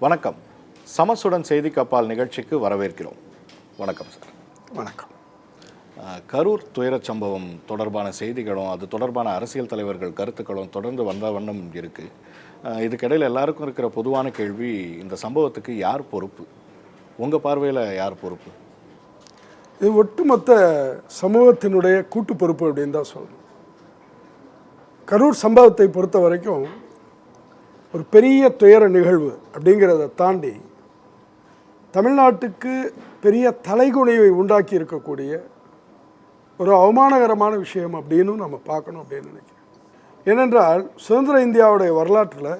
வணக்கம். சமசுடன் செய்தி கப்பால் நிகழ்ச்சிக்கு வரவேற்கிறோம். வணக்கம் சார். வணக்கம். கரூர் துயரச் சம்பவம் தொடர்பான செய்திகளும் அது தொடர்பான அரசியல் தலைவர்கள் கருத்துக்களும் தொடர்ந்து வந்த வண்ணம் இருக்கு. அஹ், இதுக்கிடையில் எல்லாருக்கும் இருக்கிற பொதுவான கேள்வி இந்த சம்பவத்துக்கு யார் பொறுப்பு? உங்க பார்வையில் யார் பொறுப்பு? இது ஒட்டுமொத்த சமூகத்தினுடைய கூட்டு பொறுப்பு அப்படின்னு தான் சொல்லணும். கரூர் சம்பவத்தை பொறுத்த வரைக்கும் ஒரு பெரிய துயர நிகழ்வு அப்படிங்கிறத தாண்டி தமிழ்நாட்டுக்கு பெரிய தலைகுனிவை உண்டாக்கி இருக்கக்கூடிய ஒரு அவமானகரமான விஷயம் அப்படின்னு நம்ம பார்க்கணும் அப்படின்னு நினைக்கிறேன். ஏனென்றால் சுதந்திர இந்தியாவுடைய வரலாற்றில்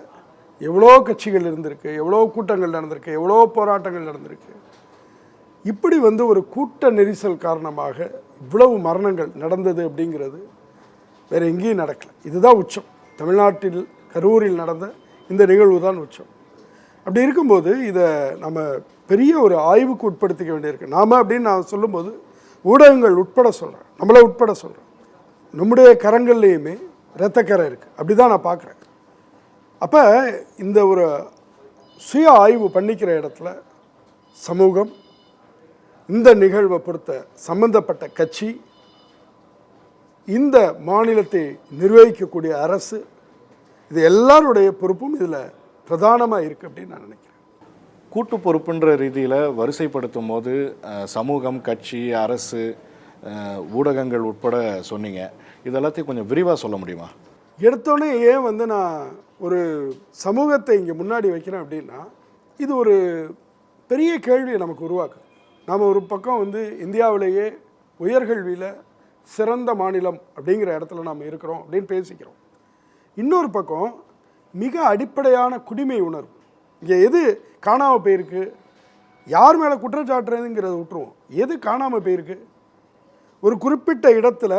எவ்வளோ கட்சிகள் இருந்திருக்கு எவ்வளோ கூட்டங்கள் நடந்திருக்கு எவ்வளோ போராட்டங்கள் நடந்திருக்கு. இப்படி வந்து ஒரு கூட்ட நெரிசல் காரணமாக இவ்வளவு மரணங்கள் நடந்தது அப்படிங்கிறது வேறு எங்கேயும் நடக்கல. இதுதான் உச்சம். தமிழ்நாட்டில் கரூரில் நடந்த இந்த நிகழ்வு தான் உச்சம் அப்படி இருக்கும்போது இதை நம்ம பெரிய ஒரு ஆய்வுக்கு உட்படுத்திக்க வேண்டியிருக்கு. நாம் அப்படின்னு நான் சொல்லும்போது ஊடகங்கள் உட்பட சொல்கிறேன் நம்மளை உட்பட சொல்கிறேன் நம்முடைய கரங்கள்லேயுமே இரத்தக்கரை இருக்குது அப்படி தான் நான் பார்க்குறேன் அப்போ இந்த ஒரு சுய ஆய்வு பண்ணிக்கிற இடத்துல சமூகம் இந்த நிகழ்வை பொறுத்த சம்பந்தப்பட்ட கட்சி இந்த மாநிலத்தை நிர்வகிக்கக்கூடிய அரசு இது எல்லாருடைய பொறுப்பும் இதில் பிரதானமாக இருக்குது அப்படின்னு நான் நினைக்கிறேன். கூட்டு பொறுப்புன்ற ரீதியில் வரிசைப்படுத்தும் போது சமூகம் கட்சி அரசு ஊடகங்கள் உட்பட சொன்னீங்க. இதெல்லாத்தையும் கொஞ்சம் விரிவாக சொல்ல முடியுமா? எடுத்தோடனே ஏன் வந்து நான் ஒரு சமூகத்தை இங்கே முன்னாடி வைக்கிறேன் அப்படின்னா இது ஒரு பெரிய கேள்வியை நமக்கு உருவாக்குது. நாம் ஒரு பக்கம் வந்து இந்தியாவிலேயே உயர்கல்வியில் சிறந்த மாநிலம் அப்படிங்கிற இடத்துல நாம் இருக்கிறோம் அப்படின்னு பேசிக்கிறோம். இன்னொரு பக்கம் மிக அடிப்படையான குடிமை உணர்வு. இங்கே எது காணாமல் போயிருக்கு? யார் மேலே குற்றச்சாட்டுறதுங்கிறத விட்டுருவோம். எது காணாமல் போயிருக்கு? ஒரு குறிப்பிட்ட இடத்துல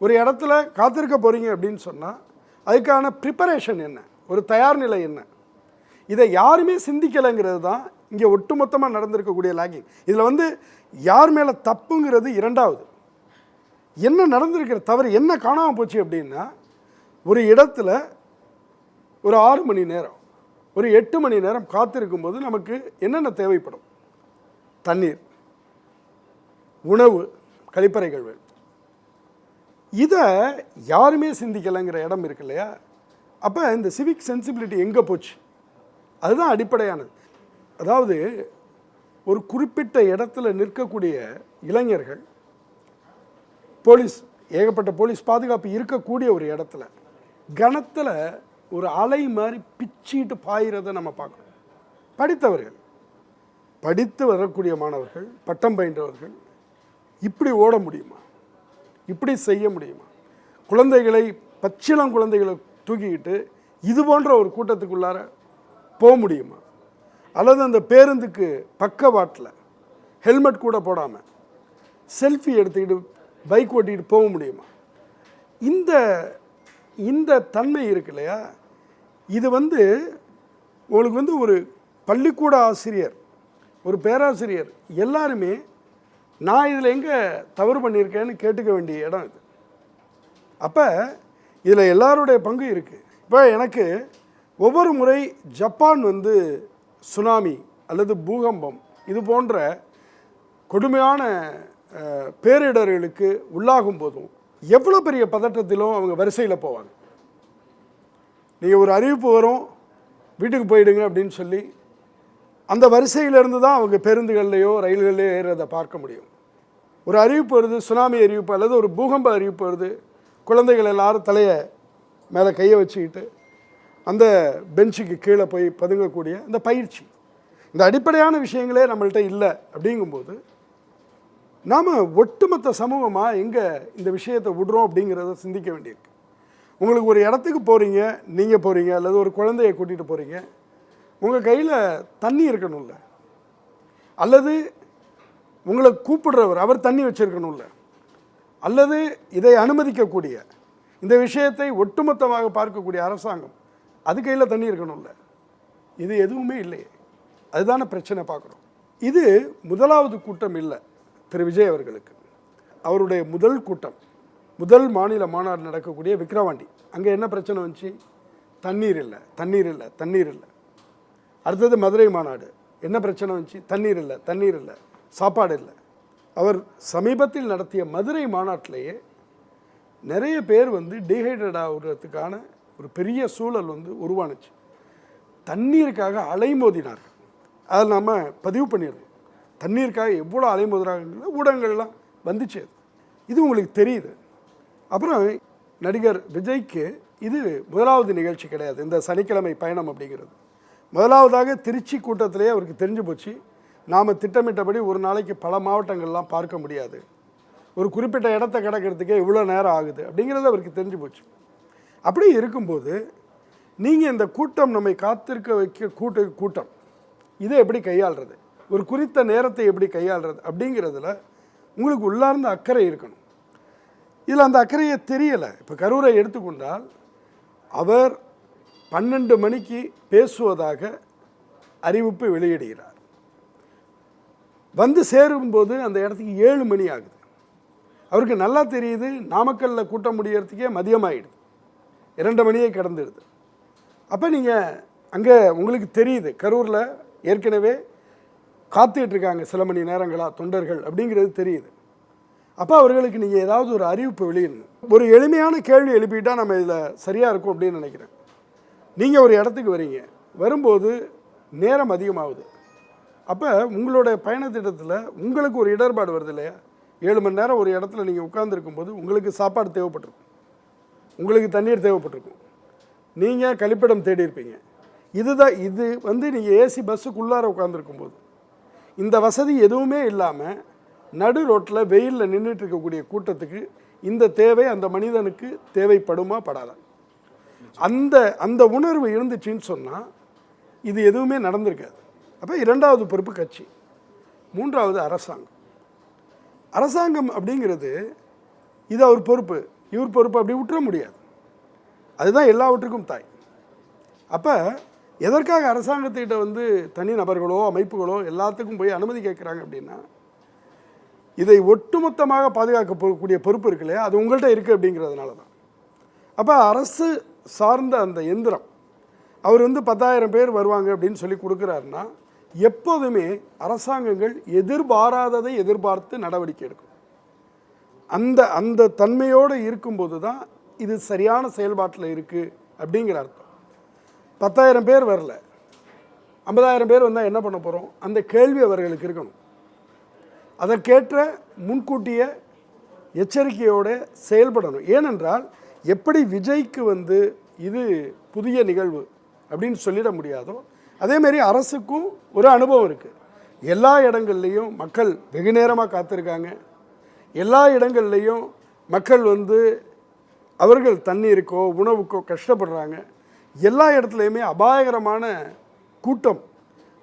ஒரு இடத்துல காத்திருக்க போகிறீங்க அப்படின்னு சொன்னால் அதுக்கான ப்ரிப்பரேஷன் என்ன? ஒரு தயார் நிலை என்ன? இதை யாருமே சிந்திக்கலைங்கிறது தான் இங்கே ஒட்டுமொத்தமாக நடந்திருக்கக்கூடிய லாகிங் இதில் வந்து யார் மேலே தப்புங்கிறது இரண்டாவது. என்ன நடந்திருக்கிற தவறு என்ன காணாமல் போச்சு அப்படின்னா ஒரு இடத்துல ஒரு ஆறு மணி நேரம் ஒரு எட்டு மணி நேரம் காத்திருக்கும் போது நமக்கு என்னென்ன தேவைப்படும்? தண்ணீர் உணவு கழிப்பறைகள் வேணும். இதை யாருமே சிந்திக்கலைங்கிற இடம் இருக்கு இல்லையா? அப்போ இந்த சிவிக் சென்சிபிலிட்டி எங்கே போச்சு? அதுதான் அடிப்படையானது. அதாவது ஒரு குறிப்பிட்ட இடத்துல நிற்கக்கூடிய இளைஞர்கள் போலீஸ் ஏகப்பட்ட போலீஸ் பாதுகாப்பு இருக்கக்கூடிய ஒரு இடத்துல கணத்தில் ஒரு அலை மாதிரி பிச்சிட்டு பாயிறதை நம்ம பார்க்கணும். படித்தவர்கள் படித்து வரக்கூடிய மாணவர்கள் பட்டம் பயின்றவர்கள் இப்படி ஓட முடியுமா? இப்படி செய்ய முடியுமா? குழந்தைகளை பச்சிளம் குழந்தைகளை தூக்கிக்கிட்டு இது போன்ற ஒரு கூட்டத்துக்குள்ளார போக முடியுமா? அல்லது அந்த பேருந்துக்கு பக்கவாட்டில் ஹெல்மெட் கூட போடாமல் செல்ஃபி எடுத்துக்கிட்டு பைக் ஓட்டிக்கிட்டு போக முடியுமா? இந்த இந்த தன்மை இருக்கு இல்லையா? இது வந்து உங்களுக்கு வந்து ஒரு பள்ளிக்கூட ஆசிரியர் ஒரு பேராசிரியர் எல்லாருமே நான் இதில் எங்கே தவறு பண்ணியிருக்கேன்னு கேட்டுக்க வேண்டிய இடம் இது. அப்போ இதில் எல்லாருடைய பங்கு இருக்குது இப்போ எனக்கு ஒவ்வொரு முறை ஜப்பான் வந்து சுனாமி அல்லது பூகம்பம் இது போன்ற கொடுமையான பேரிடர்களுக்கு உள்ளாகும் போதும் எவ்வளோ பெரிய பதட்டத்திலும் அவங்க வரிசையில் போவாங்க. நீங்கள் ஒரு அறிவிப்பு வரும் வீட்டுக்கு போயிடுங்க அப்படின்னு சொல்லி அந்த வரிசையிலேருந்து தான் அவங்க பேருந்துகள்லையோ ரயில்கள்லையோ ஏறுறதை பார்க்க முடியும். ஒரு அறிவிப்பு வருது சுனாமி அறிவிப்பு அல்லது ஒரு பூகம்ப அறிவிப்பு வருது குழந்தைகள் எல்லாரும் தலையை மேலே கையை வச்சுக்கிட்டு அந்த பெஞ்சுக்கு கீழே போய் பதுங்கக்கூடிய அந்த பயிற்சி. இந்த அடிப்படையான விஷயங்களே நம்மள்கிட்ட இல்லை அப்படிங்கும்போது நாம் ஒட்டுமொத்த சமூகமாக எங்கே இந்த விஷயத்தை விடுறோம் அப்படிங்கிறத சிந்திக்க வேண்டியிருக்கு. உங்களுக்கு ஒரு இடத்துக்கு போகிறீங்க நீங்கள் போகிறீங்க அல்லது ஒரு குழந்தையை கூட்டிகிட்டு போகிறீங்க உங்கள் கையில் தண்ணி இருக்கணும்ல. அல்லது உங்களை கூப்பிடுறவர் அவர் தண்ணி வச்சுருக்கணும்ல. அல்லது இதை அனுமதிக்கக்கூடிய இந்த விஷயத்தை ஒட்டுமொத்தமாக பார்க்கக்கூடிய அரசாங்கம் அது கையில் தண்ணி இருக்கணும்ல. இது எதுவுமே இல்லையே. அதுதான பிரச்சனை பார்க்குறோம். இது முதலாவது கூட்டம் இல்லை. திரு விஜய் அவர்களுக்கு. அவருடைய முதல் கூட்டம் முதல் மாநில மாநாடு நடக்கக்கூடிய விக்ரவாண்டி அங்கே என்ன பிரச்சனை வந்துச்சு? தண்ணீர் இல்லை தண்ணீர் இல்லை தண்ணீர் இல்லை. அடுத்தது மதுரை மாநாடு. என்ன பிரச்சனை வந்துச்சு? தண்ணீர் இல்லை தண்ணீர் இல்லை சாப்பாடு இல்லை. அவர் சமீபத்தில் நடத்திய மதுரை மாநாட்டிலேயே நிறைய பேர் வந்து டீஹைட்ரட் ஆகுறதுக்கான ஒரு பெரிய சூழல் வந்து உருவானுச்சு. தண்ணீருக்காக அலைமோதினார்கள். அதை நம்ம பதிவு பண்ணிடணும். தண்ணீருக்காக எவ்வளோ அலைமோதுறாங்க ஊடகங்கள்லாம் வந்துச்சு. இது உங்களுக்கு தெரியுது. அப்புறம் நடிகர் விஜய்க்கு இது முதலாவது நிகழ்ச்சி கிடையாது. இந்த சனிக்கிழமை பயணம் அப்படிங்கிறது. முதலாவதாக திருச்சி கூட்டத்திலே அவருக்கு தெரிஞ்சு போச்சு. நாம் திட்டமிட்டபடி ஒரு நாளைக்கு பல மாவட்டங்கள்லாம் பார்க்க முடியாது. ஒரு குறிப்பிட்ட இடத்த கிடக்கிறதுக்கே இவ்வளோ நேரம் ஆகுது அப்படிங்கிறது அவருக்கு தெரிஞ்சு போச்சு. அப்படி இருக்கும்போது நீங்கள் இந்த கூட்டம் நம்மை காத்திருக்க வைக்க கூட்டு கூட்டம் இதை எப்படி கையாளுறது? ஒரு குறித்த நேரத்தை எப்படி கையாளுறது அப்படிங்கிறதுல உங்களுக்கு உள்ளார்ந்த அக்கறை இருக்கணும். இதில் அந்த அக்கறையை தெரியலை. இப்போ கரூரை எடுத்துக்கொண்டால் அவர் பன்னெண்டு மணிக்கு பேசுவதாக அறிவிப்பு வெளியிடுகிறார். வந்து சேரும்போது அந்த இடத்துக்கு ஏழு மணி ஆகுது. அவருக்கு நல்லா தெரியுது நாமக்கல்லில் கூட்டம் முடியறதுக்கே மதியம் இரண்டு மணியே கடந்துடுது. அப்போ நீங்கள் அங்கே உங்களுக்கு தெரியுது கரூரில் ஏற்கனவே காத்துக்கிட்டு இருக்காங்க சில மணி நேரங்களாக தொண்டர்கள் அப்படிங்கிறது தெரியுது. அப்போ அவர்களுக்கு நீங்கள் ஏதாவது ஒரு அறிவிப்பு வெளியிடணும். ஒரு எளிமையான கேள்வி எழுப்பிட்டால் நம்ம இதில் சரியாக இருக்கும் அப்படின்னு நினைக்கிறேன். நீங்கள் ஒரு இடத்துக்கு வரீங்க. வரும்போது நேரம் அதிகமாகுது. அப்போ உங்களோட பயணத்திட்டத்தில் உங்களுக்கு ஒரு இடர்பாடு வருது இல்லையா? ஏழு மணி நேரம் ஒரு இடத்துல நீங்கள் உட்காந்துருக்கும் போது உங்களுக்கு சாப்பாடு தேவைப்பட்டிருக்கும். உங்களுக்கு தண்ணீர் தேவைப்பட்டிருக்கும். நீங்கள் கழிப்பிடம் தேடி இருப்பீங்க இதுதான் இது வந்து நீங்கள் ஏசி பஸ்ஸுக்குள்ளார உட்காந்துருக்கும் போது இந்த வசதி எதுவுமே இல்லாமல் நடு ரோட்டில் வெயிலில் நின்றுட்டு இருக்கக்கூடிய கூட்டத்துக்கு இந்த தேவை அந்த மனிதனுக்கு தேவைப்படுமா படாதா? அந்த அந்த உணர்வு இருந்துச்சுன்னு சொன்னால் இது எதுவுமே நடந்திருக்காது. அப்போ இரண்டாவது பொறுப்பு கட்சி மூன்றாவது அரசாங்கம். அரசாங்கம் அப்படிங்கிறது இது அவர் பொறுப்பு இவர் பொறுப்பு அப்படி விட்டுற முடியாது. அதுதான் எல்லாவற்றுக்கும் தாய். அப்போ எதற்காக அரசாங்கத்திட்ட வந்து தனி நபர்களோ அமைப்புகளோ எல்லாத்துக்கும் போய் அனுமதி கேட்குறாங்க அப்படின்னா இதை ஒட்டுமொத்தமாக பாதுகாக்கக்கூடிய பொறுப்பு இருக்கு இல்லையா அது உங்கள்கிட்ட இருக்குது அப்படிங்கிறதுனால தான். அப்போ அரசு சார்ந்த அந்த எந்திரம் அவர் வந்து பத்தாயிரம் பேர் வருவாங்க அப்படின்னு சொல்லி கொடுக்குறாருன்னா எப்போதுமே அரசாங்கங்கள் எதிர்பாராததை எதிர்பார்த்து நடவடிக்கை எடுக்கும். அந்த அந்த தன்மையோடு இருக்கும்போது தான் இது சரியான செயல்பாட்டில் இருக்குது அப்படிங்கிற அர்த்தம். பத்தாயிரம் பேர் வரல. ஐம்பதாயிரம் பேர் வந்தால் என்ன பண்ண போகிறோம் அந்த கேள்வி அவர்களுக்கு இருக்கணும். அதற்கேற்ற முன்கூட்டிய எச்சரிக்கையோடு செயல்படணும். ஏனென்றால் எப்படி விஜய்க்கு வந்து இது புதிய நிகழ்வு அப்படின்னு சொல்லிட முடியாதோ அதேமாரி அரசுக்கும் ஒரு அனுபவம் இருக்குது எல்லா இடங்கள்லையும் மக்கள் வெகு நேரமாக காத்திருக்காங்க. எல்லா இடங்கள்லையும் மக்கள் வந்து அவர்கள் தண்ணீருக்கோ உணவுக்கோ கஷ்டப்படுறாங்க. எல்லா இடத்துலையுமே அபாயகரமான கூட்டம்.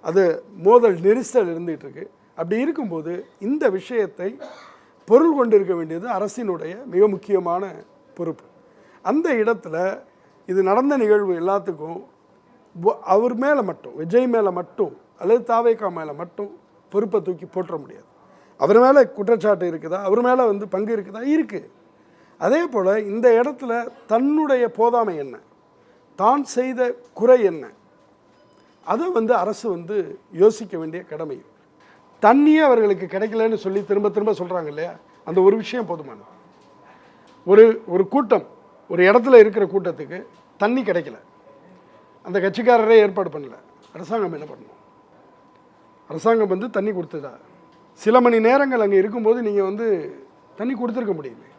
அது மோதல் நெரிசல் இருந்துகிட்டு இருக்கு அப்படி இருக்கும்போது இந்த விஷயத்தை பொருள் கொண்டிருக்க வேண்டியது அரசினுடைய மிக முக்கியமான பொறுப்பு. அந்த இடத்துல இது நடந்த நிகழ்வு எல்லாத்துக்கும் அவர் மேலே மட்டும் விஜய் மேலே மட்டும் அல்லது தாவேக்கா மேலே மட்டும் பொறுப்பை தூக்கி போட்டுற முடியாது. அவர் மேலே குற்றச்சாட்டு இருக்குதா? அவர் மேலே வந்து பங்கு இருக்குதா? இருக்குது அதே போல் இந்த இடத்துல தன்னுடைய போதாமை என்ன? தான் செய்த குறை என்ன? அதை வந்து அரசு வந்து யோசிக்க வேண்டிய கடமை. தண்ணியே அவர்களுக்கு கிடைக்கலன்னு சொல்லி திரும்ப திரும்ப சொல்கிறாங்க இல்லையா? அந்த ஒரு விஷயம் போதுமானது. ஒரு ஒரு கூட்டம் ஒரு இடத்துல இருக்கிற கூட்டத்துக்கு தண்ணி கிடைக்கல. அந்த கட்சிக்காரரே ஏற்பாடு பண்ணல. அரசாங்கம் என்ன பண்ணணும் அரசாங்கம் வந்து தண்ணி கொடுத்ததா? சில மணி நேரங்கள் அங்கே இருக்கும்போது நீங்கள் வந்து தண்ணி கொடுத்துருக்க முடியுமே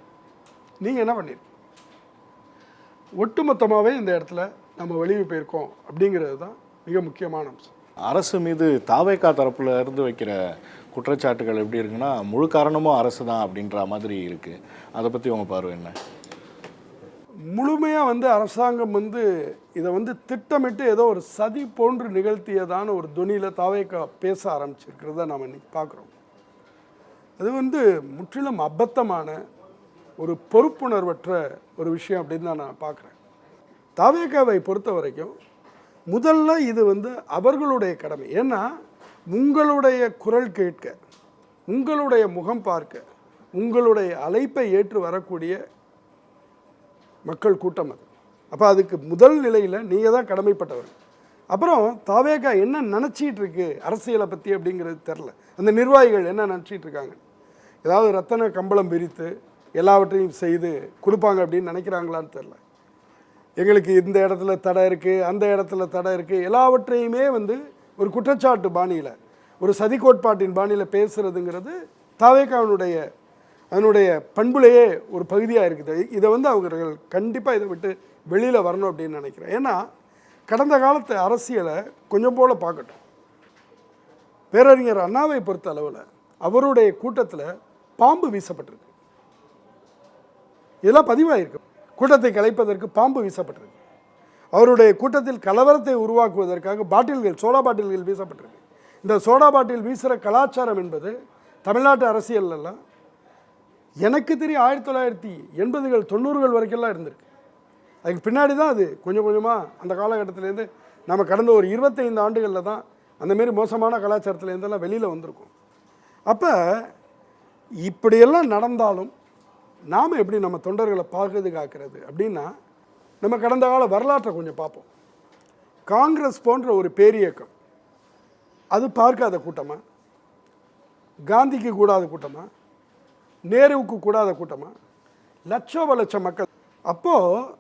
நீங்கள் என்ன பண்ணியிருக்கீங்க ஒட்டுமொத்தமாகவே இந்த இடத்துல நம்ம வெளியே போயிருக்கோம் அப்படிங்கிறது தான் மிக முக்கியமான அம்சம். அரசு மீது தாவேக்கா தரப்புல இருந்து வைக்கிற குற்றச்சாட்டுகள் எப்படி இருக்குன்னா முழு காரணமும் அரசு தான் அப்படின்ற மாதிரி இருக்கு. அதை பத்தி உங்க பார்வை என்ன? முழுமையாக வந்து அரசாங்கம் வந்து இதை வந்து திட்டமிட்டு ஏதோ ஒரு சதி போன்று நிகழ்த்தியதான ஒரு துணியில் தாவேக்கா பேச ஆரம்பிச்சிருக்கிறத நாம் இன்னைக்கு பார்க்குறோம். அது வந்து முற்றிலும் அபத்தமான ஒரு பொறுப்புணர்வற்ற ஒரு விஷயம் அப்படின்னு தான் நான் பார்க்குறேன். தாவேக்காவை பொறுத்த வரைக்கும் முதல்ல இது வந்து அவர்களுடைய கடமை. ஏன்னா உங்களுடைய குரல் கேட்க உங்களுடைய முகம் பார்க்க உங்களுடைய அழைப்பை ஏற்று வரக்கூடிய மக்கள் கூட்டம் அது. அப்போ அதுக்கு முதல் நிலையில் நீங்கள் தான் கடமைப்பட்டவர். அப்புறம் தாவேகா என்ன நினச்சிட்டு இருக்கு அரசியலை பற்றி அப்படிங்கிறது தெரில அந்த நிர்வாகிகள் என்ன நினச்சிட்டு இருக்காங்க? ஏதாவது ரத்தன கம்பளம் பிரித்து எல்லாவற்றையும் செய்து கொடுப்பாங்க அப்படின்னு நினைக்கிறாங்களான்னு தெரில எங்களுக்கு இந்த இடத்துல தடை இருக்குது அந்த இடத்துல தடை இருக்குது எல்லாவற்றையுமே வந்து ஒரு குற்றச்சாட்டு பாணியில் ஒரு சதி கோட்பாட்டின் பாணியில் பேசுகிறதுங்கிறது தாவேக்காவனுடைய அதனுடைய பண்புலேயே ஒரு பகுதியாக இருக்குது. இதை வந்து அவர்கள் கண்டிப்பாக இதை விட்டு வெளியில் வரணும் அப்படின்னு நினைக்கிறேன். ஏன்னா கடந்த காலத்து அரசியலை கொஞ்சம் போல் பார்க்கட்டும். பேரறிஞர் அண்ணாவை பொறுத்த அளவில் அவருடைய கூட்டத்தில் பாம்பு வீசப்பட்டிருக்கு. இதெல்லாம் பதிவாயிருக்கு. கூட்டத்தை கலைப்பதற்கு பாம்பு வீசப்பட்டிருக்கு. அவருடைய கூட்டத்தில் கலவரத்தை உருவாக்குவதற்காக பாட்டில்கள் சோடா பாட்டில்கள் வீசப்பட்டிருக்கு. இந்த சோடா பாட்டில் வீசுகிற கலாச்சாரம் என்பது தமிழ்நாட்டு அரசியல்லாம் எனக்கு தெரியும் ஆயிரத்தி தொள்ளாயிரத்தி எண்பதுகள் தொண்ணூறுகள் வரைக்கும்லாம் இருந்திருக்கு. அதுக்கு பின்னாடி தான் அது கொஞ்சம் கொஞ்சமாக அந்த காலகட்டத்திலேருந்து நம்ம கடந்த ஒரு இருபத்தைந்து ஆண்டுகளில் தான் அந்தமாரி மோசமான கலாச்சாரத்துலேருந்தெல்லாம் வெளியில் வந்திருக்கும். அப்போ இப்படியெல்லாம் நடந்தாலும் நாம் எப்படி நம்ம தொண்டர்களை பாதுகாக்கிறது அப்படின்னா நம்ம கடந்த கால வரலாற்றை கொஞ்சம் பார்ப்போம். காங்கிரஸ் போன்ற ஒரு பேரியக்கம் அது பார்க்காத கூட்டமா? காந்திக்கு கூடாத கூட்டமா? நேருவுக்கு கூடாத கூட்டமா? லட்சோப லட்சம் மக்கள். அப்போது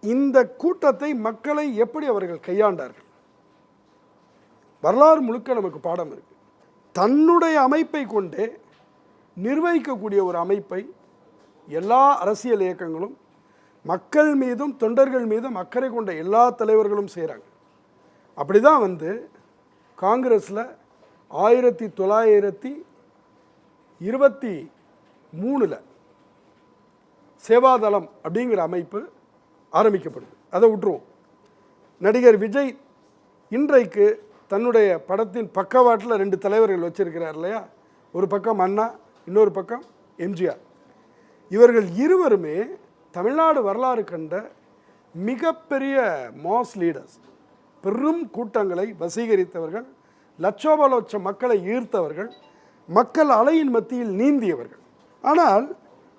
இந்த கூட்டத்தை மக்களை எப்படி அவர்கள் கையாண்டார்கள்? வரலாறு முழுக்க நமக்கு பாடம் இருக்குது தன்னுடைய அமைப்பை கொண்டே நிர்வகிக்கக்கூடிய ஒரு அமைப்பை எல்லா அரசியல் இயக்கங்களும் மக்கள் மீதும் தொண்டர்கள் மீதும் அக்கறை கொண்ட எல்லா தலைவர்களும் செய்கிறாங்க அப்படி தான் வந்து காங்கிரஸில் ஆயிரத்தி தொள்ளாயிரத்தி இருபத்தி மூணில் சேவாதளம் அப்படிங்கிற அமைப்பு ஆரம்பிக்கப்படுது. அதை விட்டுருவோம். நடிகர் விஜய் இன்றைக்கு தன்னுடைய படத்தின் பக்கவாட்டில் ரெண்டு தலைவர்கள் வச்சுருக்கிறார் இல்லையா? ஒரு பக்கம் அண்ணா இன்னொரு பக்கம் எம்ஜிஆர். இவர்கள் இருவருமே தமிழ்நாடு வரலாறு கண்ட மிகப்பெரிய மாஸ் லீடர்ஸ். பெரும் கூட்டங்களை வசீகரித்தவர்கள் லட்சோப லட்சம் மக்களை ஈர்த்தவர்கள் மக்கள் அலையின் மத்தியில் நீந்தியவர்கள். ஆனால்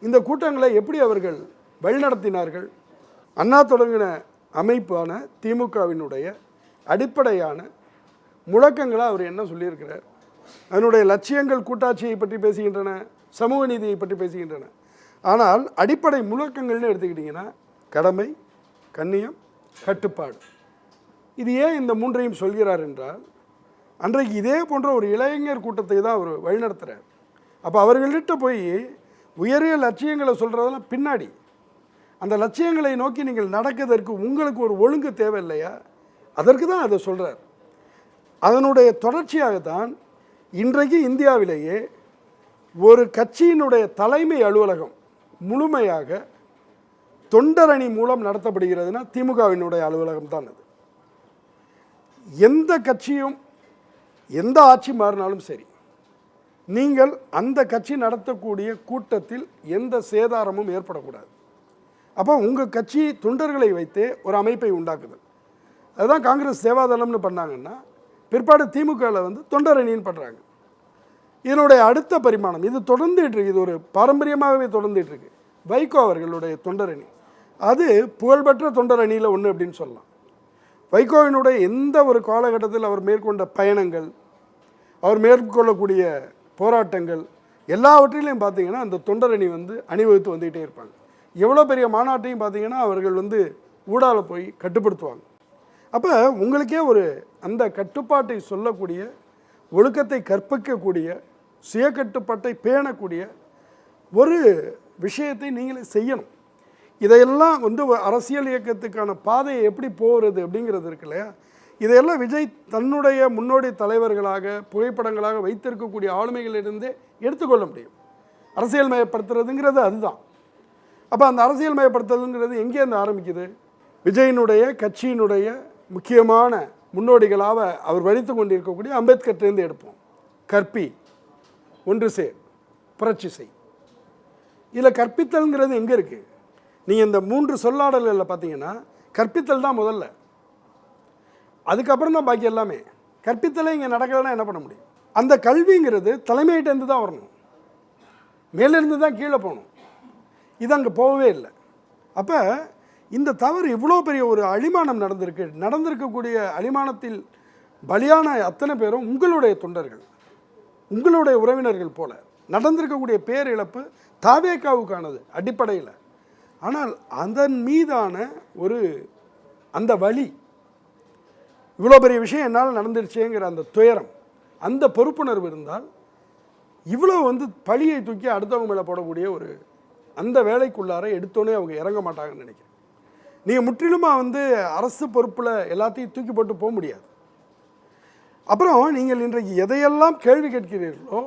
இந்த கூட்டங்களை எப்படி அவர்கள் வழிநடத்தினார்கள்? அண்ணா தொடங்கின அமைப்பான திமுகவினுடைய அடிப்படையான முழக்கங்களை அவர் என்ன சொல்லியிருக்கிறார்? அதனுடைய லட்சியங்கள் கூட்டாட்சியை பற்றி பேசுகின்றன சமூக நீதியை பற்றி பேசுகின்றன. ஆனால் அடிப்படை முழக்கங்கள்னு எடுத்துக்கிட்டிங்கன்னா கடமை கண்ணியம் கட்டுப்பாடு. இது ஏன் இந்த மூன்றையும் சொல்கிறார் என்றால் அன்றைக்கு இதே போன்ற ஒரு இளைஞர் கூட்டத்தை தான் அவர் வழிநடத்துகிறார் அப்போ அவர்கள்ட்ட போய் உயரிய லட்சியங்களை சொல்கிறதெல்லாம் பின்னாடி. அந்த லட்சியங்களை நோக்கி நீங்கள் நடக்கிறதற்கு உங்களுக்கு ஒரு ஒழுங்கு தேவை இல்லையா அதற்கு தான் அதை சொல்கிறார் அதனுடைய தொடர்ச்சியாகத்தான் இன்றைக்கு இந்தியாவிலேயே ஒரு கட்சியினுடைய தலைமை அலுவலகம் முழுமையாக தொண்டரணி மூலம் நடத்தப்படுகிறதுனா திமுகவினுடைய அலுவலகம் தான் அது. எந்த கட்சியும் எந்த ஆட்சி மாறினாலும் சரி நீங்கள் அந்த கட்சி நடத்தக்கூடிய கூட்டத்தில் எந்த சேதாரமும் ஏற்படக்கூடாது. அப்போ உங்கள் கட்சி தொண்டர்களை வைத்தே ஒரு அமைப்பை உண்டாக்குது. அதுதான் காங்கிரஸ் சேவாதளம்னு பண்ணாங்கன்னா பிற்பாடு திமுகவில் வந்து தொண்டரணின்னு பண்ணுறாங்க இதனுடைய அடுத்த பரிமாணம் இது தொடர்ந்துட்டு இருக்கு. இது ஒரு பாரம்பரியமாகவே தொடர்ந்துட்டு இருக்கு. வைகோ அவர்களுடைய தொண்டரணி அது புகழ்பெற்ற தொண்டரணியில் ஒன்று அப்படின்னு சொல்லலாம். வைகோவினுடைய எந்த ஒரு காலகட்டத்தில் அவர் மேற்கொண்ட பயணங்கள் அவர் மேற்கொள்ளக்கூடிய போராட்டங்கள் எல்லாவற்றிலையும் பார்த்தீங்கன்னா அந்த தொண்டரணி வந்து அணிவகுத்து வந்துக்கிட்டே இருப்பாங்க. எவ்வளோ பெரிய மாநாட்டையும் பார்த்தீங்கன்னா அவர்கள் வந்து ஊடால போய் கட்டுப்படுத்துவாங்க. அப்போ உங்களுக்கே ஒரு அந்த கட்டுப்பாட்டை சொல்லக்கூடிய ஒழுக்கத்தை கற்பிக்கக்கூடிய சுயக்கட்டுப்பாட்டை பேணக்கூடிய ஒரு விஷயத்தை நீங்களே செய்யணும். இதையெல்லாம் வந்து அரசியல் இயக்கத்துக்கான பாதையை எப்படி போகிறது அப்படிங்கிறது இருக்கு இல்லையா? இதையெல்லாம் விஜய் தன்னுடைய முன்னோடி தலைவர்களாக புகைப்படங்களாக வைத்திருக்கக்கூடிய ஆளுமைகளிலிருந்தே எடுத்துக்கொள்ள முடியும். அரசியல் மயப்படுத்துறதுங்கிறது அதுதான். அப்போ அந்த அரசியல் மயப்படுத்துறதுங்கிறது எங்கேருந்து ஆரம்பிக்குது? விஜயினுடைய கட்சியினுடைய முக்கியமான முன்னோடிகளாக அவர் வழித்து கொண்டிருக்கக்கூடிய அம்பேத்கர்லேருந்து எடுப்போம். கற்பி ஒன்று சேர் புரட்சி செய். இதில் கற்பித்தல்ங்கிறது எங்கே இருக்குது நீங்கள் இந்த மூன்று சொல்லாடல்களில் பார்த்தீங்கன்னா கற்பித்தல் தான் முதல்ல. அதுக்கப்புறம் தான் பாக்கி எல்லாமே. கற்பித்தலே இங்கே நடக்கலைன்னா என்ன பண்ண முடியும்? அந்த கல்விங்கிறது தலைமையிட்டேருந்து தான் வரணும். மேலிருந்து தான் கீழே போகணும். இது அங்கே போகவே இல்லை. அப்போ இந்த தவறு இவ்வளோ பெரிய ஒரு அழிமானம் நடந்திருக்கு. நடந்திருக்கக்கூடிய அழிமானத்தில் பலியான அத்தனை பேரும் உங்களுடைய தொண்டர்கள். உங்களுடைய உறவினர்கள் போல நடந்திருக்கக்கூடிய பேரிழப்பு தாவேக்காவுக்கானது அடிப்படையில். ஆனால் அதன் மீதான ஒரு அந்த வழி இவ்வளோ பெரிய விஷயம் என்னால் நடந்துருச்சேங்கிற அந்த துயரம் அந்த பொறுப்புணர்வு இருந்தால் இவ்வளோ வந்து பழியை தூக்கி அடுத்தவங்க மேலே போடக்கூடிய ஒரு அந்த வேலைக்குள்ளார எடுத்தோன்னே அவங்க இறங்க மாட்டாங்கன்னு நினைக்கிறேன். நீங்கள் முற்றிலுமாக வந்து அரசு பொறுப்பில் எல்லாத்தையும் தூக்கி போட்டு போக முடியாது. அப்புறம் நீங்கள் இன்றைக்கு எதையெல்லாம் கேள்வி கேட்கிறீர்களோ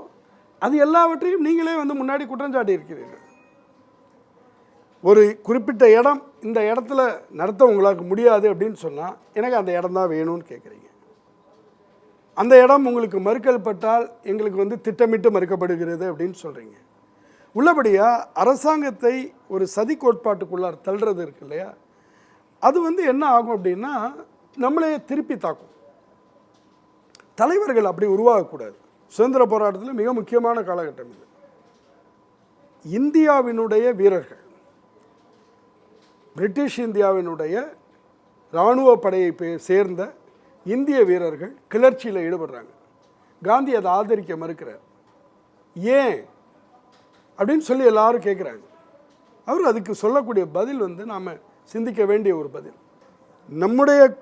அது எல்லாவற்றையும் நீங்களே வந்து முன்னாடி குற்றஞ்சாட்டி இருக்கிறீர்கள் ஒரு குறிப்பிட்ட இடம் இந்த இடத்துல நடத்த உங்களுக்கு முடியாது அப்படின்னு சொன்னால் எனக்கு அந்த இடம் தான் வேணும்னு கேட்குறீங்க. அந்த இடம் உங்களுக்கு மறுக்கப்பட்டால் எங்களுக்கு வந்து திட்டமிட்டு மறுக்கப்படுகிறது அப்படின்னு சொல்கிறீங்க உள்ளபடியாக அரசாங்கத்தை ஒரு சதி கோட்பாட்டுக்குள்ளார் தள்ளுறது இருக்கு இல்லையா? அது வந்து என்ன ஆகும் அப்படின்னா நம்மளே திருப்பி தாக்கும். தலைவர்கள் அப்படி உருவாகக்கூடாது. சுதந்திர போராட்டத்தில் மிக முக்கியமான காலகட்டம் இது. இந்தியாவினுடைய வீரர்கள் பிரிட்டிஷ் இந்தியாவினுடைய இராணுவ படையை பே- சேர்ந்த இந்திய வீரர்கள் கிளர்ச்சியில் ஈடுபடுறாங்க. காந்தி அதை ஆதரிக்க மறுக்கிறார். ஏன்? அப்படின்னு சொல்லி எல்லாரும் கேட்குறாங்க அவர் அதுக்கு சொல்லக்கூடிய பதில் வந்து நாம் சிந்திக்க வேண்டிய ஒரு பதில். நம்முடைய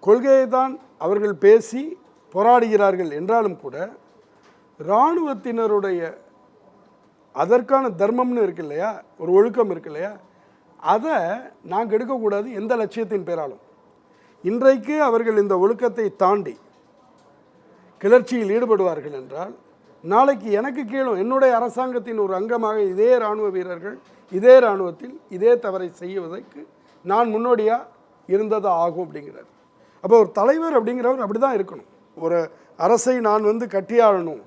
கொள்கையை தான் அவர்கள் பேசி போராடுகிறார்கள் என்றாலும் கூட இராணுவத்தினருடைய அதற்கான தர்மம்னு இருக்கு இல்லையா? ஒரு ஒழுக்கம் இருக்கு இல்லையா? அதை நாங்கள் எடுக்கக்கூடாது எந்த லட்சியத்தின் பேராலும். இன்றைக்கு அவர்கள் இந்த ஒழுக்கத்தை தாண்டி கிளர்ச்சியில் ஈடுபடுவார்கள் என்றால் நாளைக்கு எனக்கு கீழும் என்னுடைய அரசாங்கத்தின் ஒரு அங்கமாக இதே இராணுவ வீரர்கள் இதே இராணுவத்தில் இதே தவறை செய்வதற்கு நான் முன்னோடியாக இருந்ததாக ஆகும் அப்படிங்கிறார். அப்போ ஒரு தலைவர் அப்படிங்கிறவர் அப்படி தான் இருக்கணும். ஒரு அரசை நான் வந்து கட்டியாளணும்.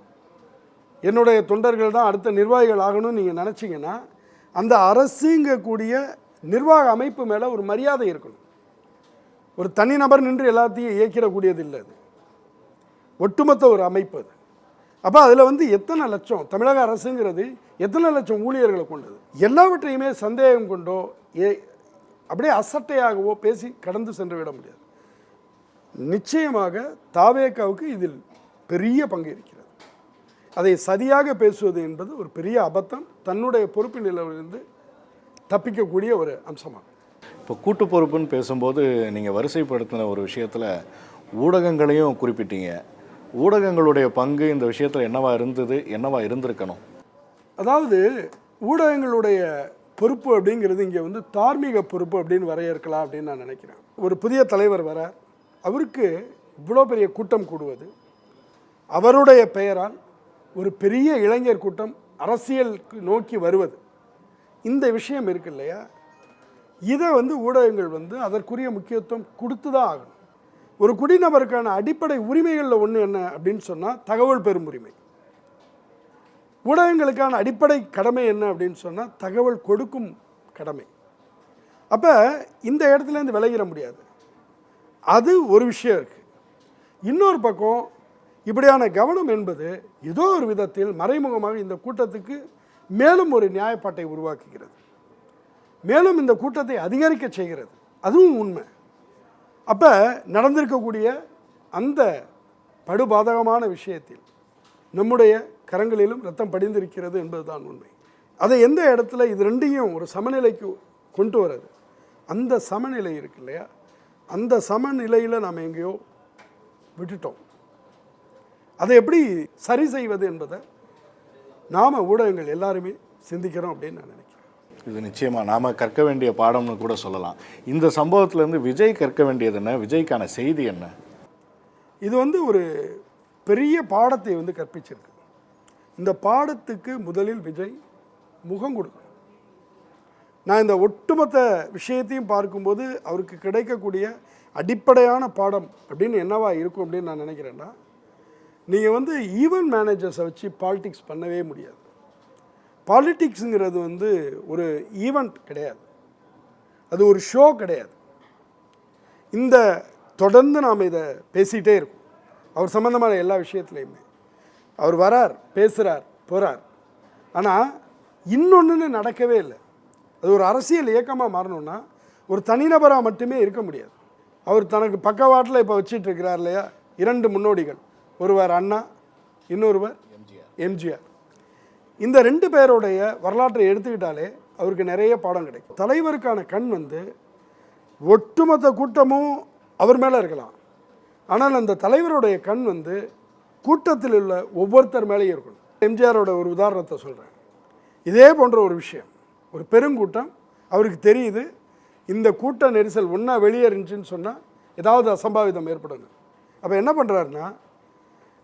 என்னுடைய தொண்டர்கள் தான் அடுத்த நிர்வாகிகள் ஆகணும்னு நீங்கள் நினச்சிங்கன்னா அந்த அரசுங்கக்கூடிய நிர்வாக அமைப்பு மேலே ஒரு மரியாதை இருக்கணும். ஒரு தனிநபர் நின்று எல்லாத்தையும் இயக்கிடக்கூடியது இல்லை அது. ஒட்டுமொத்த ஒரு அமைப்பு அது. அப்போ அதில் வந்து எத்தனை லட்சம் தமிழக அரசுங்கிறது எத்தனை லட்சம் ஊழியர்களை கொண்டது? எல்லாவற்றையுமே சந்தேகம் கொண்டோ ஏ அப்படியே அசட்டையாகவோ பேசி கடந்து சென்று விட முடியாது. நிச்சயமாக தாவேக்காவுக்கு இதில் பெரிய பங்கு இருக்கிறது. அதை சரியாக பேசுவது என்பது ஒரு பெரிய அபத்தம் தன்னுடைய பொறுப்பு நிலையிலிருந்து தப்பிக்கக்கூடிய ஒரு அம்சமாகும். இப்போ கூட்டு பொறுப்புன்னு பேசும்போது நீங்கள் வரிசைப்படுத்தின ஒரு விஷயத்தில் ஊடகங்களையும் குறிப்பிட்டீங்க. ஊடகங்களுடைய பங்கு இந்த விஷயத்தில் என்னவா இருந்தது என்னவா இருந்திருக்கணும்? அதாவது ஊடகங்களுடைய பொறுப்பு அப்படிங்கிறது இங்கே வந்து தார்மீக பொறுப்பு அப்படின்னு வரையறுக்கலாம் அப்படின்னு நான் நினைக்கிறேன். ஒரு புதிய தலைவர் வர அவருக்கு இவ்வளோ பெரிய கூட்டம் கூடுவது. அவருடைய பெயரால் ஒரு பெரிய இளைஞர் கூட்டம் அரசியலுக்கு நோக்கி வருவது. இந்த விஷயம் இருக்கு இல்லையா? இதை வந்து ஊடகங்கள் வந்து அதற்குரிய முக்கியத்துவம் கொடுத்து தான் ஆகணும். ஒரு குடிநபருக்கான அடிப்படை உரிமைகளில் ஒன்று என்ன அப்படின்னு சொன்னால் தகவல் பெறும் உரிமை. ஊடகங்களுக்கான அடிப்படை கடமை என்ன அப்படின்னு சொன்னால் தகவல் கொடுக்கும் கடமை. அப்போ இந்த இடத்துலேருந்து விளையிட முடியாது. அது ஒரு விஷயம் இருக்குது இன்னொரு பக்கம் இப்படியான கவனம் என்பது ஏதோ ஒரு விதத்தில் மறைமுகமாக இந்த கூட்டத்துக்கு மேலும் ஒரு நியாயப்பாட்டை உருவாக்குகிறது. மேலும் இந்த கூட்டத்தை அதிகரிக்க செய்கிறது. அதுவும் உண்மை. அப்போ நடந்திருக்கக்கூடிய அந்த படுபாதகமான விஷயத்தில் நம்முடைய கரங்களிலும் ரத்தம் படிந்திருக்கிறது என்பதுதான் உண்மை. அதை எந்த இடத்துல இது ரெண்டையும் ஒரு சமநிலைக்கு கொண்டு வர்றது? அந்த சமநிலை இருக்கு இல்லையா? அந்த சமநிலையில் நாம் எங்கேயோ விட்டுட்டோம். அதை எப்படி சரி செய்வது என்பதை நாம் ஊடகங்கள் எல்லாருமே சிந்திக்கிறோம் அப்படின்னு நான் நினைக்கிறேன். இது நிச்சயமாக நாம் கற்க வேண்டிய பாடம்னு கூட சொல்லலாம். இந்த சம்பவத்திலேருந்து விஜய் கற்க வேண்டியது என்ன? விஜய்க்கான செய்தி என்ன? இது வந்து ஒரு பெரிய பாடத்தை வந்து கற்பிச்சிருக்கு. இந்த பாடத்துக்கு முதலில் விஜய் முகம் கொடுக்கணும். நான் இந்த ஒட்டுமொத்த விஷயத்தையும் பார்க்கும்போது அவருக்கு கிடைக்கக்கூடிய அடிப்படையான பாடம் அப்படின்னு என்னவா இருக்கும் அப்படின்னு நான் நினைக்கிறேன்னா நீங்கள் வந்து ஈவன் மேனேஜர்ஸை வச்சு பாலிடிக்ஸ் பண்ணவே முடியாது. பாலிட்டிக்ஸுங்கிறது வந்து ஒரு ஈவெண்ட் கிடையாது. அது ஒரு ஷோ கிடையாது. இந்த தொடர்ந்து நாம் இதை பேசிகிட்டே இருக்கோம். அவர் சம்மந்தமான எல்லா விஷயத்துலையுமே. அவர் வரார் பேசுகிறார் போகிறார் ஆனால் இன்னொன்றுன்னு நடக்கவே இல்லை. அது ஒரு அரசியல் இயக்கமாக மாறணும்னா ஒரு தனிநபராக மட்டுமே இருக்க முடியாது. அவர் தனக்கு பக்கவாட்டில் இப்போ வச்சிட்டு இருக்கிறார் இல்லையா? இரண்டு முன்னோடிகள். ஒருவர் அண்ணா இன்னொருவர் எம்ஜிஆர். இந்த ரெண்டு பேருடைய வரலாற்றை எடுத்துக்கிட்டாலே அவருக்கு நிறைய பாடம் கிடைக்கும். தலைவருக்கான கண் வந்து ஒட்டுமொத்த கூட்டமும் அவர் மேலே இருக்கலாம். ஆனால் அந்த தலைவருடைய கண் வந்து கூட்டத்தில் உள்ள ஒவ்வொருத்தர் மேலேயும் இருக்கணும். எம்ஜிஆரோட ஒரு உதாரணத்தை சொல்கிறேன் இதே போன்ற ஒரு விஷயம். ஒரு பெருங்கூட்டம். அவருக்கு தெரியுது இந்த கூட்ட நெரிசல் ஒன்றா வெளியே இருந்துச்சுன்னு சொன்னால் ஏதாவது அசம்பாவிதம் ஏற்படுங்க. அப்போ என்ன பண்ணுறாருன்னா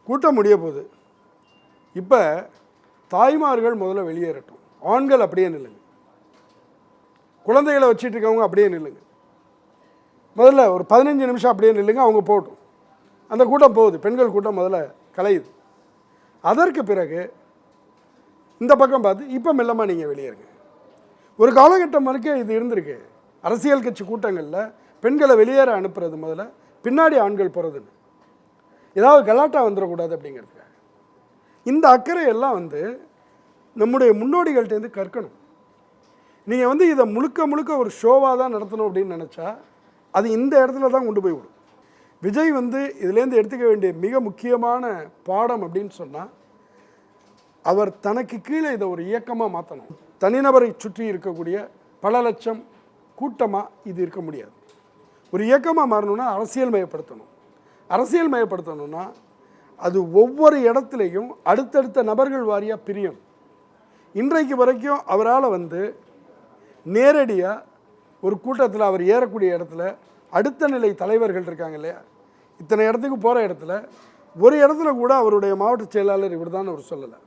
கூட்டம் முடிய போகுது. இப்போ தாய்மார்கள் முதல்ல வெளியேறட்டும். ஆண்கள் அப்படியே நில்லுங்க. குழந்தைகளை வச்சிட்டு இருக்கவங்க அப்படியே நில்லுங்க. முதல்ல ஒரு பதினஞ்சு நிமிஷம் அப்படியே நில்லுங்க அவங்க போகட்டும். அந்த கூட்டம் போகுது பெண்கள் கூட்டம் முதல்ல கலையுது. அதற்கு பிறகு இந்த பக்கம் பார்த்து இப்போ மெல்லமாக நீங்கள் வெளியேறுங்க. ஒரு காலகட்டம் வரைக்கும் இது இருந்திருக்கு. அரசியல் கட்சி கூட்டங்களில் பெண்களை வெளியேற அனுப்புறது முதல்ல பின்னாடி ஆண்கள் போகிறதுன்னு ஏதாவது கலாட்டா வந்துடக்கூடாது அப்படிங்கிறதுக்காக. இந்த அக்கறை எல்லாம் வந்து நம்முடைய முன்னோடிகள்கிட்டேருந்து கற்கணும். நீங்கள் வந்து இதை முழுக்க முழுக்க ஒரு ஷோவாக தான் நடத்தணும் அப்படின்னு நினச்சா அது இந்த இடத்துல தான் கொண்டு போய் விடும். விஜய் வந்து இதுலேருந்து எடுத்துக்க வேண்டிய மிக முக்கியமான பாடம் அப்படின்னு சொன்னால் அவர் தனக்கு கீழே இதை ஒரு இயக்கமாக மாற்றணும் தனிநபரை சுற்றி இருக்கக்கூடிய பல லட்சம் கூட்டமாக இது இருக்க முடியாது. ஒரு இயக்கமாக மாறணும்னா அரசியல் மயப்படுத்தணும் அரசியல் மயப்படுத்தணும்னா அது ஒவ்வொரு இடத்துலையும் அடுத்தடுத்த நபர்கள் வாரியாக பிரியும். இன்றைக்கு வரைக்கும் அவரால் வந்து நேரடியாக ஒரு கூட்டத்தில் அவர் ஏறக்கூடிய இடத்துல அடுத்த நிலை தலைவர்கள் இருக்காங்க இல்லையா? இத்தனை இடத்துக்கு போகிற இடத்துல ஒரு இடத்துல கூட அவருடைய மாவட்ட செயலாளர் இவர் தான் அவர் சொல்லலை.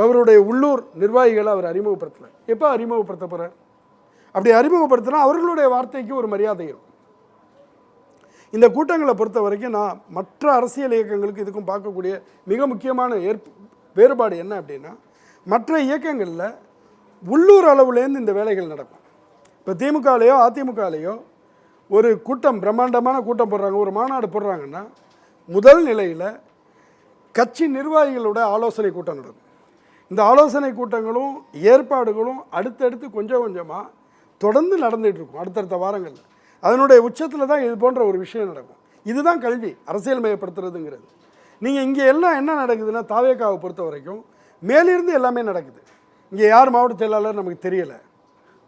அவருடைய உள்ளூர் நிர்வாகிகளை அவர் அறிமுகப்படுத்தலை எப்போ அறிமுகப்படுத்த போகிறார் அப்படி அறிமுகப்படுத்தினா அவர்களுடைய வார்த்தைக்கு ஒரு மரியாதை இருக்கும். இந்த கூட்டங்களை பொறுத்த வரைக்கும் நான் மற்ற அரசியல் இயக்கங்களுக்கு இதுக்கும் பார்க்கக்கூடிய மிக முக்கியமான ஏற்ப வேறுபாடு என்ன அப்படின்னா மற்ற இயக்கங்களில் உள்ளூர் அளவுலேருந்து இந்த வேலைகள் நடக்கும். இப்போ திமுகலேயோ அதிமுகலையோ ஒரு கூட்டம் பிரம்மாண்டமான கூட்டம் போடுறாங்க ஒரு மாநாடு போடுறாங்கன்னா முதல் நிலையில் கட்சி நிர்வாகிகளோட ஆலோசனை கூட்டம் நடக்கும். இந்த ஆலோசனை கூட்டங்களும் ஏற்பாடுகளும் அடுத்தடுத்து கொஞ்சம் கொஞ்சமாக தொடர்ந்து நடந்துகிட்ருக்கும் இருக்கும் அடுத்தடுத்த வாரங்களில். அதனுடைய உச்சத்தில் தான் இது போன்ற ஒரு விஷயம் நடக்கும். இதுதான் கல்வி அரசியல் மயப்படுத்துறதுங்கிறது நீங்கள் இங்கே எல்லாம் என்ன நடக்குதுன்னா தாவேக்காவை பொறுத்த வரைக்கும் மேலிருந்து எல்லாமே நடக்குது. இங்கே யார் மாவட்ட செயலாளர் நமக்கு தெரியலை.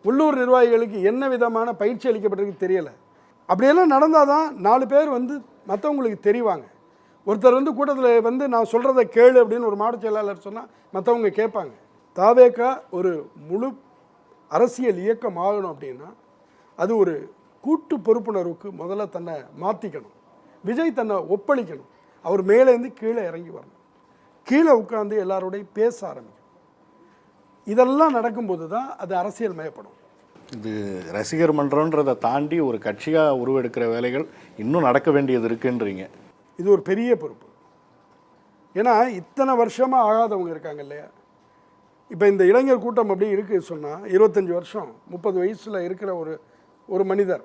உள்ளூர் நிர்வாகிகளுக்கு என்ன விதமான பயிற்சி அளிக்கப்பட்டிருக்கு தெரியலை. அப்படியெல்லாம் நடந்தால் தான் நாலு பேர் வந்து மற்றவங்களுக்கு தெரிவாங்க. ஒருத்தர் வந்து கூட்டத்தில் வந்து நான் சொல்கிறத கேளு அப்படின்னு ஒரு மாவட்ட செயலாளர் சொன்னால் மற்றவங்க கேட்பாங்க. தாவேக்கா ஒரு முழு அரசியல் இயக்கம் ஆகணும் அப்படின்னா அது ஒரு கூட்டு பொறுப்புணர்வுக்கு முதல்ல தன்னை மாற்றிக்கணும் விஜய் தன்னை ஒப்பளிக்கணும் அவர் மேலேருந்து கீழே இறங்கி வரணும். கீழே உட்காந்து எல்லாரோடையும் பேச ஆரம்பிக்கும் இதெல்லாம் நடக்கும்போது தான் அது அரசியல் மயப்படும் இது ரசிகர் மன்றன்றதை தாண்டி ஒரு கட்சியாக உருவெடுக்கிற வேலைகள் இன்னும் நடக்க வேண்டியது இருக்குன்றீங்க. இது ஒரு பெரிய பொறுப்பு. ஏன்னா இத்தனை வருஷமாக ஆகாதவங்க இருக்காங்க இல்லையா? இப்போ இந்த இளைஞர் கூட்டம் அப்படி இருக்குது சொன்னால் இருபத்தஞ்சி வருஷம் முப்பது வயசில் இருக்கிற ஒரு ஒரு மனிதர்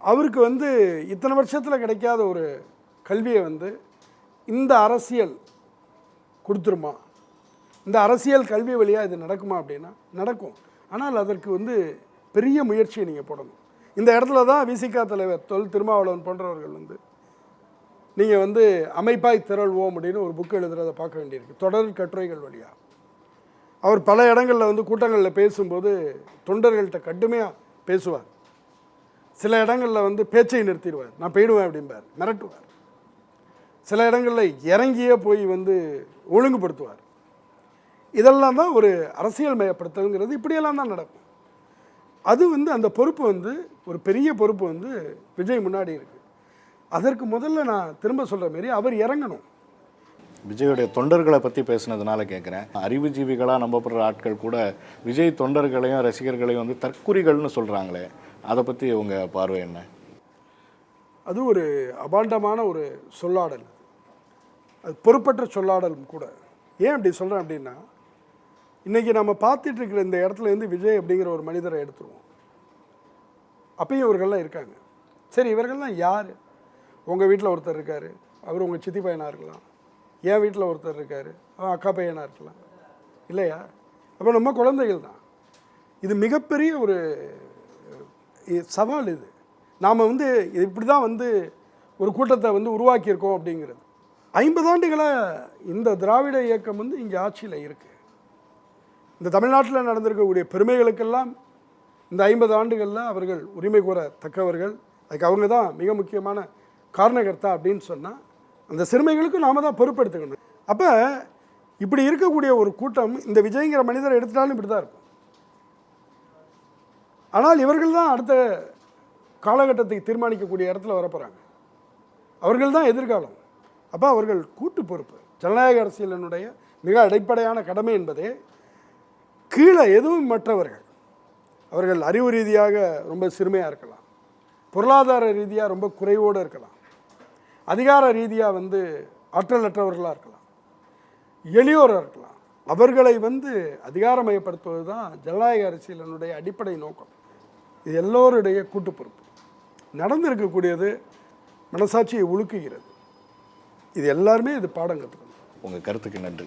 அவருக்கு வந்து இத்தனை வருஷத்தில் கிடைக்காத ஒரு கல்வியை வந்து இந்த அரசியல் கொடுத்துருமா? இந்த அரசியல் கல்வி வழியாக இது நடக்குமா அப்படின்னா நடக்கும். ஆனால் அதற்கு வந்து பெரிய முயற்சியை நீங்கள் போடணும். இந்த இடத்துல தான் விசிகா தலைவர் தொல் திருமாவளவன் போன்றவர்கள் வந்து நீங்கள் வந்து அமைப்பாய் திரள்வோம் அப்படின்னு ஒரு புக் எழுதுறதை பார்க்க வேண்டியிருக்கு. தொடர் கட்டுரைகள் வழியாக அவர் பல இடங்களில் வந்து கூட்டங்களில் பேசும்போது தொண்டர்கள்ட்ட கடுமையாக பேசுவார். சில இடங்களில் வந்து பேச்சை நிறுத்திடுவார். நான் போயிடுவேன் அப்படிம்பார். மிரட்டுவார். சில இடங்களில் இறங்கியே போய் வந்து ஒழுங்குபடுத்துவார். இதெல்லாம் தான் ஒரு அரசியல் மயப்படுத்தலுங்கிறது இப்படியெல்லாம் தான் நடக்கும். அது வந்து அந்த பொறுப்பு வந்து ஒரு பெரிய பொறுப்பு வந்து விஜய் முன்னாடி இருக்குது அதற்கு முதல்ல நான் திரும்ப சொல்கிற மாரி அவர் இறங்கணும். விஜயுடைய தொண்டர்களை பற்றி பேசுனதுனால கேட்குறேன் அறிவுஜீவிகளாக நம்பப்படுற ஆட்கள் கூட விஜய் தொண்டர்களையும் ரசிகர்களையும் வந்து தற்குறிகள்னு சொல்கிறாங்களே அதை பற்றி உங்கள் பார்வை என்ன? அது ஒரு அபாண்டமான ஒரு சொல்லாடல். அது பொறுப்பற்ற சொல்லாடலும் கூட. ஏன் அப்படி சொல்கிறேன் அப்படின்னா இன்றைக்கி நம்ம பார்த்துட்டு இருக்கிற இந்த இடத்துல இருந்து விஜய் அப்படிங்கிற ஒரு மனிதரை எடுத்துருவோம். அப்பயும் இவர்கள்லாம் இருக்காங்க. சரி இவர்கள்லாம் யார்? உங்கள் வீட்டில் ஒருத்தர் இருக்கார். அவர் உங்கள் சித்தி பையனாக இருக்கலாம். என் வீட்டில் ஒருத்தர் இருக்கார். அவன் அக்கா பையனாக இருக்கலாம். இல்லையா? அப்போ நம்ம குழந்தைகள் தான். இது மிகப்பெரிய ஒரு சவால் இது. நாம் வந்து இப்படி தான் வந்து ஒரு கூட்டத்தை வந்து உருவாக்கியிருக்கோம் அப்படிங்கிறது. ஐம்பது ஆண்டுகளாக இந்த திராவிட இயக்கம் வந்து இங்கே ஆட்சியில் இருக்குது இந்த தமிழ்நாட்டில் நடந்திருக்கக்கூடிய பெருமைகளுக்கெல்லாம் இந்த ஐம்பது ஆண்டுகளில் அவர்கள் உரிமை கூற தக்கவர்கள் அதுக்கு அவங்க தான் மிக முக்கியமான காரணகர்த்தா அப்படின்னு சொன்னால் அந்த சிறுமைகளுக்கு நாம தான் பொறுப்பெடுத்துக்கணும். அப்போ இப்படி இருக்கக்கூடிய ஒரு கூட்டம் இந்த விஜய்ங்கிற மனிதரை எடுத்துட்டாலும் இப்படி தான் இருக்கும். ஆனால் இவர்கள் தான் அடுத்த காலகட்டத்தை தீர்மானிக்கக்கூடிய இடத்துல வரப்போகிறாங்க அவர்கள் தான் எதிர்காலம். அப்போ அவர்கள் கூட்டு பொறுப்பு. ஜனநாயக அரசியலினுடைய மிக அடிப்படையான கடமை என்பதே கீழே எதுவும் மற்றவர்கள். அவர்கள் அறிவு ரீதியாக ரொம்ப சிறுமையாக இருக்கலாம். பொருளாதார ரீதியாக ரொம்ப குறைவோடு இருக்கலாம். அதிகார ரீதியாக வந்து ஆற்றலற்றவர்களாக இருக்கலாம். எளியோராக இருக்கலாம். அவர்களை வந்து அதிகாரமயப்படுத்துவது தான் ஜனநாயக அரசியலினுடைய அடிப்படை நோக்கம். இது எல்லோருடைய கூட்டு பொறுப்பு நடந்திருக்கக்கூடியது மனசாட்சியை உழுக்குகிறது இது எல்லாருமே இது பாடம் கற்றுக்கணும் உங்கள் கருத்துக்கு நன்றி.